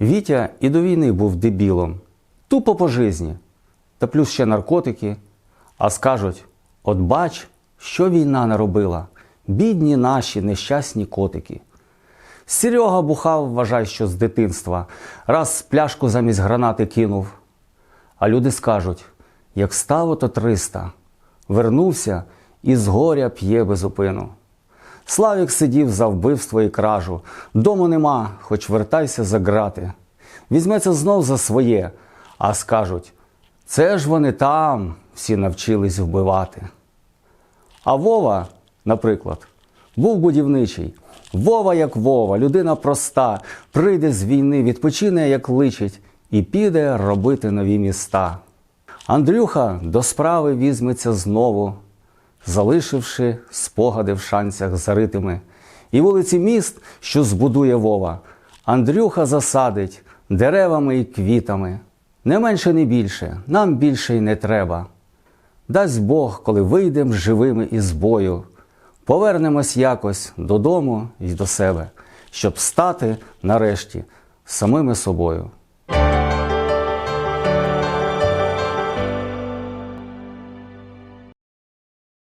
Вітя і до війни був дебілом, тупо по житті, та плюс ще наркотики. А скажуть: от бач, що війна наробила, бідні наші нещасні котики. Серега бухав, вважай, що з дитинства, раз пляшку замість гранати кинув. А люди скажуть: як стало то 300, вернувся і з горя п'є безупину. Славік сидів за вбивство і кражу. Дому нема, хоч вертайся за грати. Візьметься знов за своє, а скажуть: це ж вони там всі навчились вбивати. А Вова, наприклад, був будівничий. Вова, як Вова, людина проста, прийде з війни, відпочине, як личить, і піде робити нові міста. Андрюха до справи візьметься знову, залишивши спогади в шанцях заритими. І вулиці міст, що збудує Вова, Андрюха засадить деревами і квітами. Не менше, не більше, нам більше й не треба. Дасть Бог, коли вийдемо живими із бою, повернемось якось додому і до себе, щоб стати нарешті самими собою.